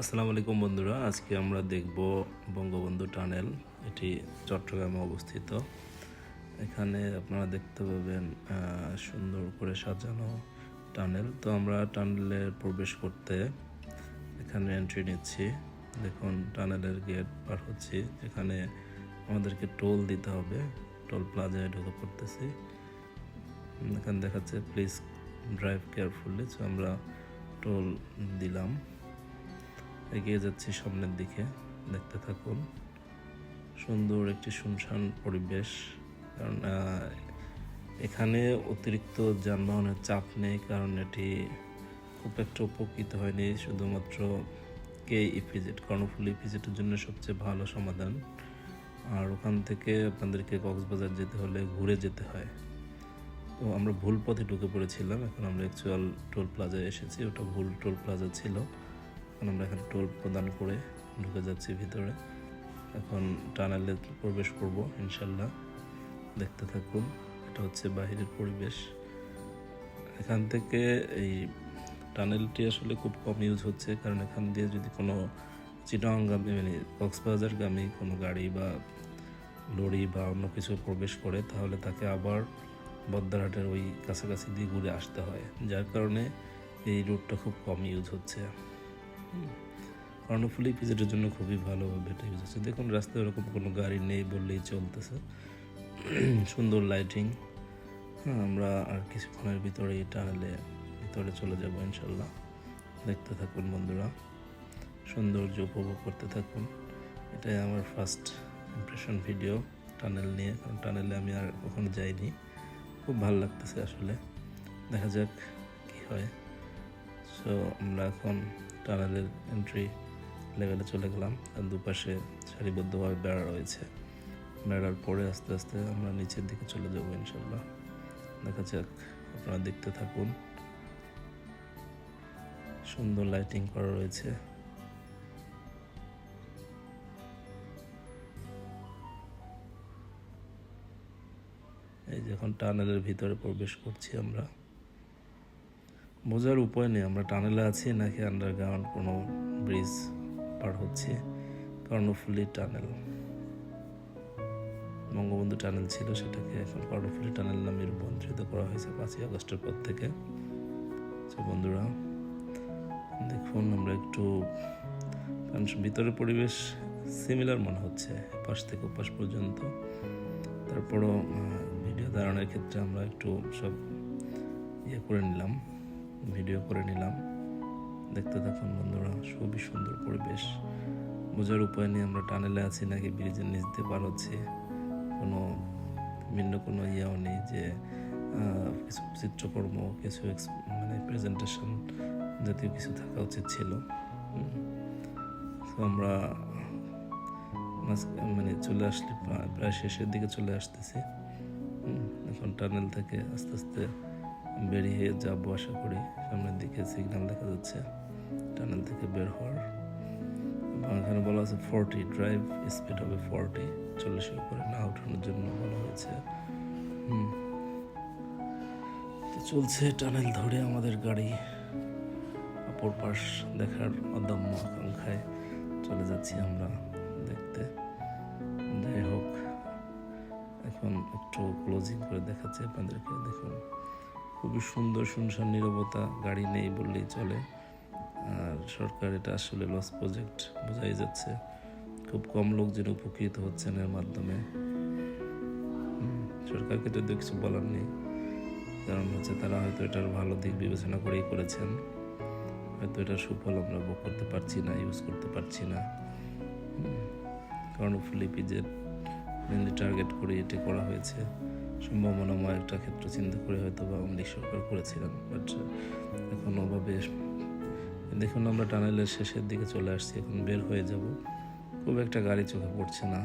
আসসালামু আলাইকুম বন্ধুরা, আজকে আমরা দেখব বঙ্গবন্ধু টানেল, এটি চট্টগ্রামে অবস্থিত। এখানে আপনারা দেখতে পাবেন সুন্দর করে সাজানো টানেল। তো আমরা টানেলে প্রবেশ করতে এখানে এন্ট্রি নিচ্ছি। দেখুন, টানেলের গেট পার হচ্ছি। এখানে আমাদেরকে টোল দিতে হবে। টোল প্লাজায় ঢুকে পড়তেছি। এখানে দেখাচ্ছে প্লিজ ড্রাইভ কেয়ারফুলি তো আমরা টোল দিলাম। এগিয়ে যাচ্ছি সামনের দিকে। দেখতে থাকুন। সুন্দর একটি শুনশান পরিবেশ। কারণ এখানে অতিরিক্ত যানবাহনের চাপ নেই, কারণ এটি খুব একটা উপকৃত হয়নি। শুধুমাত্র কে ইপিজেড কর্ণফুলি ইপিজেটের জন্য সবচেয়ে ভালো সমাধান। আর ওখান থেকে আপনাদেরকে কক্সবাজার যেতে হলে ঘুরে যেতে হয়। তো আমরা ভুল পথে ঢুকে পড়েছিলাম। এখন আমরা অ্যাকচুয়াল টোল প্লাজায় এসেছি। ওটা ভুল টোল প্লাজা ছিল। এখন আমরা এখানে টোল প্রদান করে ঢুকে যাচ্ছি ভিতরে। এখন টানেলে প্রবেশ করব ইনশাল্লাহ দেখতে থাকুন, এটা হচ্ছে বাহিরের পরিবেশ। এখান থেকে এই টানেলটি আসলে খুব কম ইউজ হচ্ছে, কারণ এখান দিয়ে যদি কোনো চিটাগামী মানে কক্সবাজারগামী কোনো গাড়ি বা লরি বা অন্য কিছু প্রবেশ করে, তাহলে তাকে আবার বদ্দারহাটের ওই কাছাকাছি দিয়ে ঘুরে আসতে হয়। যার কারণে এই রুটটা খুব কম ইউজ হচ্ছে। কর্ণফুলি পিজেটের জন্য খুবই ভালোভাবে এটা ইউজ দেখুন, রাস্তায় ওরকম কোনো গাড়ি নেই বললেই চলতেছে। সুন্দর লাইটিং হ্যাঁ আমরা আর কিছুক্ষণের ভিতরে টানেলে ভিতরে চলে যাব ইনশাল্লাহ। দেখতে থাকুন বন্ধুরা। সৌন্দর্য উপভোগ করতে থাকুন। এটাই আমার ফার্স্ট ইমপ্রেশন ভিডিও টানেল নিয়ে। কারণ টানেলে আমি আর কখনো যাইনি। খুব ভালো লাগতেছে আসলে। দেখা যাক কি হয়। সো আমরা এখন টানেলের এন্ট্রি লেভেলে চলে গেলাম। আর দুপাশে সারিবদ্ধভাবে বেড়া রয়েছে। বেড়ার পরে আস্তে আস্তে আমরা নিচের দিকে চলে যাব ইনশাল্লাহ দেখা যাক, আপনারা দেখতে থাকুন। সুন্দর লাইটিং করা রয়েছে। এই যখন টানেলের ভিতরে প্রবেশ করছি আমরা। বোঝার উপায় নেই, আমরা টানেলে আছি নাকি আন্ডারগ্রাউন্ড কোনো ব্রিজ পার হচ্ছে কর্ণফুলি টানেল বঙ্গবন্ধু টানেল ছিল, সেটাকে এখন কর্ণফুলি টানেল নামে রূপান্তরিত করা হয়েছে পাঁচই আগস্টের পর থেকে। বন্ধুরা, দেখুন, আমরা একটু কারণ ভিতরের পরিবেশ সিমিলার মনে হচ্ছে পাশ থেকে পাশ পর্যন্ত। তারপরও ভিডিও ধারণের ক্ষেত্রে আমরা একটু সব ইয়ে করে নিলাম। ভিডিও করে নিলাম। দেখতে থাকুন বন্ধুরা, খুবই সুন্দর পরিবেশ। বোঝার উপায় নেই, আমরা টানেলে আছি নাকি ব্রিজের নিচ দিয়ে পার হচ্ছি। কোনো ভিন্ন কোনো ইয়েও নেই যে কিছু চিত্রকর্ম, কিছু মানে প্রেজেন্টেশন জাতীয় কিছু থাকা উচিত ছিল। তো আমরা মানে চলে আসলে প্রা- প্রায় শেষের দিকে চলে আসতেছি। এখন টানেল থেকে আস্তে আস্তে বেরিয়ে যাব আশা করি। সামনের দিকে সিগন্যাল দেখা যাচ্ছে। টানেল থেকে বের হওয়ার। এবং এখানে বলা আছে ফোরটি ড্রাইভ স্পিড হবে ফোরটি চল্লিশের উপরে না ওঠানোর জন্য বলা হয়েছে। হুম। চলছে টানেল ধরে আমাদের গাড়ি। অপর পাশ দেখার অদম্য আকাঙ্ক্ষায় চলে যাচ্ছি আমরা দেখতে। যাই হোক, এখন একটু ক্লোজিং করে দেখাচ্ছি আপনাদেরকে। দেখুন খুবই সুন্দর শুনশান নিরবতা গাড়ি নেই বললেই চলে। আর সরকার এটা আসলে লস প্রজেক্ট বোঝাই যাচ্ছে। খুব কম লোকজন উপকৃত হচ্ছেন এর মাধ্যমে। সরকারকে যদিও কিছু বলার নেই। কারণ হচ্ছে তারা হয়তো এটার ভালো দিক বিবেচনা করেই করেছেন। হয়তো এটার সুফল আমরা ভোগ করতে পারছি না ইউজ করতে পারছি না। কর্ণফুলি পিজের মেনলি টার্গেট করে এটি করা হয়েছে। সম্ভাবনাময় একটা ক্ষেত্র চিন্তা করে হয়তো বা লীগ সরকার করেছিলেন বাট এখন ওভাবে দেখুন আমরা টানেলের শেষের দিকে চলে আসছি, এখন বের হয়ে যাব। খুব একটা গাড়ি চোখে পড়ছে না।